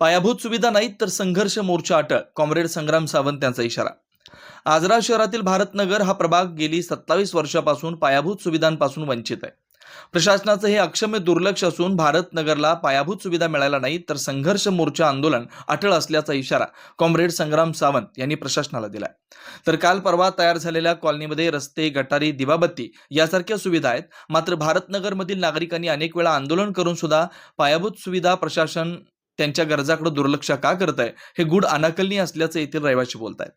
पायाभूत सुविधा नाहीत तर संघर्ष मोर्चा अटळ कॉम्रेड संग्राम सावंत यांचा इशारा. आजरा शहरातील भारतनगर हा प्रभाग गेली सत्तावीस वर्षापासून पायाभूत सुविधांपासून वंचित आहे. प्रशासनाचं हे अक्षम्य दुर्लक्ष असून भारतनगरला पायाभूत सुविधा मिळायला नाही तर संघर्ष मोर्चा आंदोलन अटळ असल्याचा इशारा कॉम्रेड संग्राम सावंत यांनी प्रशासनाला दिलाय. तर काल परवा तयार झालेल्या कॉलनीमध्ये रस्ते गटारी दिवाबत्ती यासारख्या सुविधा आहेत. मात्र भारतनगरमधील नागरिकांनी अनेक वेळा आंदोलन करून सुद्धा पायाभूत सुविधा प्रशासन त्यांच्या गरजाकडे दुर्लक्ष का करत आहे हे गुढ अनाकलनीय असल्याचं येथील रहिवाशी बोलत आहेत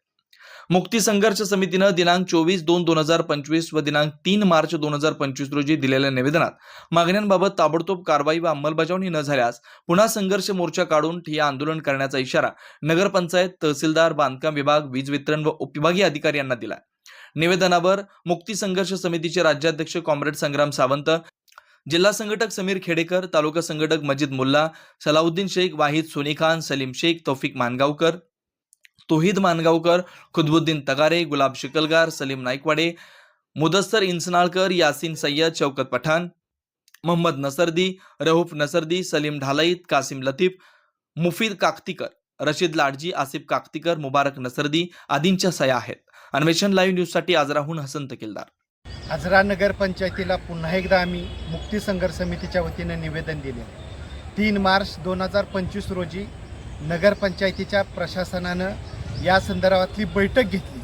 मुक्ती संघर्ष समितीनं दिनांक चोवीस दोन दोन हजार पंचवीस व दिनांक तीन मार्च दोन हजार पंचवीस रोजी दिलेल्या निवेदनात मागण्यांबाबत ताबडतोब कारवाई व अंमलबजावणी न झाल्यास पुन्हा संघर्ष मोर्चा काढून ठिय्या आंदोलन करण्याचा इशारा नगरपंचायत तहसीलदार बांधकाम विभाग वीज वितरण व उपविभागीय अधिकारी यांना दिला निवेदनावर मुक्ती संघर्ष समितीचे राज्याध्यक्ष कॉम्रेड संग्राम सावंत जिल्हा संघटक समीर खेडेकर तालुका संघटक मजिद मुल्ला सलाउद्दीन शेख वाहिद सोनी खान सलीम शेख तौफिक मानगावकर तोहिद मानगावकर खुदबुद्दीन तगारे गुलाब शिकलगार सलीम नाईकवाडे मुदस्सर इन्सनाळकर यासीन सय्यद शौकत पठाण मोहम्मद नसरदी रऊफ नसरदी सलीम ढालाईत कासिम लतीफ मुफीद काकतीकर रशीद लाडजी आसिफ काकतीकर मुबारक नसरदी आदींच्या सया आहेत. अन्वेषण लाईव्ह न्यूजसाठी आजराहून हसन तकिलदार आजरा नगरपंचायतीला पुन्हा एकदा आम्ही मुक्ती संघर्ष समितीच्या वतीनं निवेदन दिले. तीन मार्च दोन हजार पंचवीस रोजी नगरपंचायतीच्या प्रशासनानं या संदर्भातली बैठक घेतली.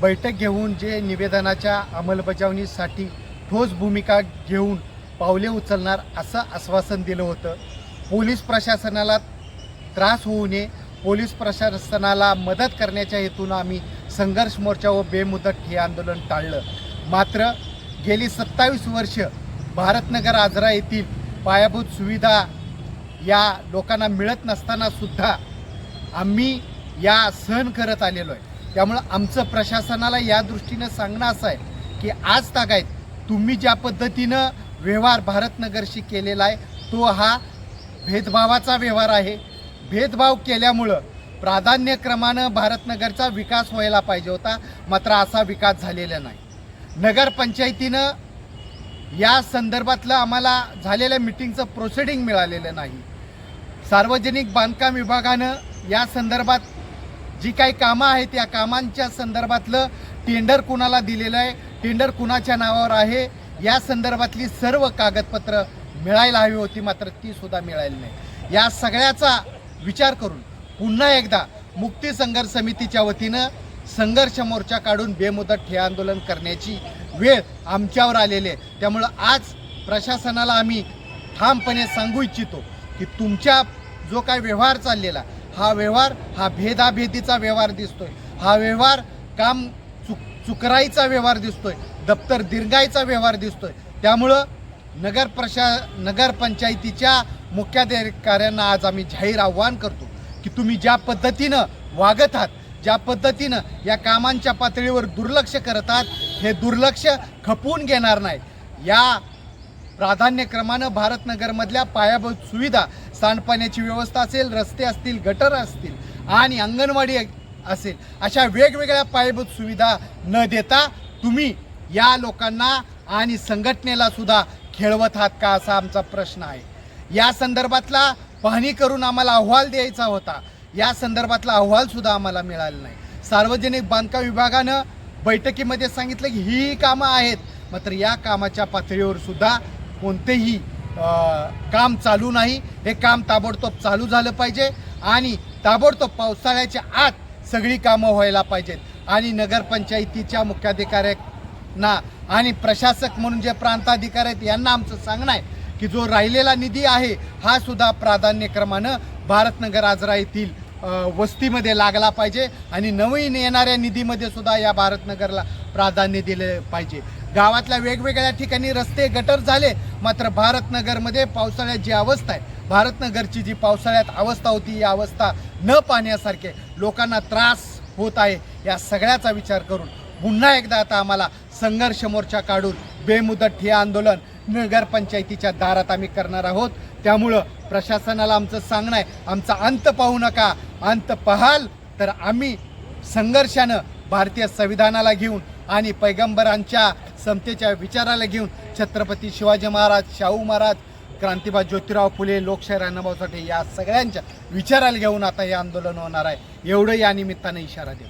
बैठक घेऊन जे निवेदनाच्या अंमलबजावणीसाठी ठोस भूमिका घेऊन पावले उचलणार असं आश्वासन दिलं होतं. पोलीस प्रशासनाला त्रास होऊ नये पोलीस प्रशासनाला मदत करण्याच्या हेतून आम्ही संघर्ष मोर्चा व बेमुदत हे आंदोलन टाळलं. मात्र गेली सत्तावीस वर्ष भारतनगर आजरा येथील पायाभूत सुविधा या लोकांना मिळत नसताना सुद्धा आम्ही या सहन करत आलेलो आहे. त्यामुळं आमचं प्रशासनाला या दृष्टीनं सांगणं असं आहे की आज तागायत तुम्ही ज्या पद्धतीनं व्यवहार भारतनगरशी केलेला आहे तो हा भेदभावाचा व्यवहार आहे. भेदभाव केल्यामुळं प्राधान्यक्रमानं भारतनगरचा विकास व्हायला पाहिजे होता मात्र असा विकास झालेला नाही. नगरपंचायतीनं या संदर्भातलं आम्हाला झालेल्या मिटिंगचं प्रोसिडिंग मिळालेलं नाही. सार्वजनिक बांधकाम विभागानं या संदर्भात जी काही कामं आहेत या कामांच्या संदर्भातलं टेंडर कुणाला दिलेलं आहे टेंडर कुणाच्या नावावर आहे या संदर्भातली सर्व कागदपत्र मिळायला हवी होती मात्र ती सुद्धा मिळाली नाही. या सगळ्याचा विचार करून पुन्हा एकदा मुक्ती संघर्ष समितीच्या वतीनं संघर्ष मोर्चा काढून बेमुदत ठे आंदोलन करण्याची वेळ आमच्यावर आलेली आहे. त्यामुळं आज प्रशासनाला आम्ही ठामपणे सांगू इच्छितो की तुमच्या जो काय व्यवहार चाललेला हा व्यवहार हा भेदाभेदीचा व्यवहार दिसतोय. हा व्यवहार काम चुक चुकराईचा व्यवहार दिसतोय. दप्तर दीर्घाईचा व्यवहार दिसतोय. त्यामुळं नगर प्रशा नगरपंचायतीच्या मुख्याधिकाऱ्यांना आज आम्ही जाहीर आव्हान करतो की तुम्ही ज्या पद्धतीनं वागत आहात ज्या पद्धतीनं या कामांच्या पातळीवर दुर्लक्ष करतात हे दुर्लक्ष खपवून घेणार नाही. या प्राधान्यक्रमानं भारतनगरमधल्या पायाभूत सुविधा सांडपाण्याची व्यवस्था असेल रस्ते असतील गटर असतील आणि अंगणवाडी असेल अशा वेगवेगळ्या पायाभूत सुविधा न देता तुम्ही या लोकांना आणि संघटनेला सुद्धा खेळवत आहात का असा आमचा प्रश्न आहे. या संदर्भातला पाहणी करून आम्हाला अहवाल द्यायचा होता. या संदर्भातला अहवाल सुद्धा आम्हाला मिळाला नाही. सार्वजनिक बांधकाम विभागानं बैठकीमध्ये सांगितलं की ही कामं आहेत मात्र या कामाच्या पातळीवर सुद्धा कोणतेही काम चालू नाही. हे काम ताबडतोब चालू झालं पाहिजे आणि ताबडतोब पावसाळ्याच्या आत सगळी कामं व्हायला पाहिजेत. आणि नगरपंचायतीच्या मुख्याधिकाऱ्यांना आणि प्रशासक म्हणून जे प्रांताधिकारी आहेत यांना आमचं सांगणं आहे की जो राहिलेला निधी आहे हा सुद्धा प्राधान्यक्रमानं भारतनगर आजरा येथील वस्तीमध्ये लागला पाहिजे आणि नवीन येणाऱ्या निधीमध्ये सुद्धा या भारतनगरला प्राधान्य दिले पाहिजे. गावातल्या वेगवेगळ्या ठिकाणी रस्ते गटर झाले मात्र भारतनगरमध्ये पावसाळ्यात जी अवस्था आहे भारतनगरची जी पावसाळ्यात अवस्था होती ही अवस्था न पाहण्यासारखे लोकांना त्रास होत आहे या सगळ्याचा विचार करून पुन्हा एकदा आता आम्हाला संघर्ष मोर्चा काढून बेमुदत हे आंदोलन नगरपंचायतीच्या दारात आम्ही करणार आहोत. त्यामुळं प्रशासनाला आमचं सांगणं आहे. आमचा अंत पाहू नका. अंत पाहाल तर आम्ही संघर्षानं भारतीय संविधानाला घेऊन आणि पैगंबरांच्या समतेच्या विचाराला घेऊन छत्रपती शिवाजी महाराज शाहू महाराज क्रांतिबा ज्योतिराव फुले लोकशाही राणाभाऊ साठे या सगळ्यांच्या विचाराला घेऊन आता हे आंदोलन होणार आहे. एवढं या निमित्तानं इशारा देऊ.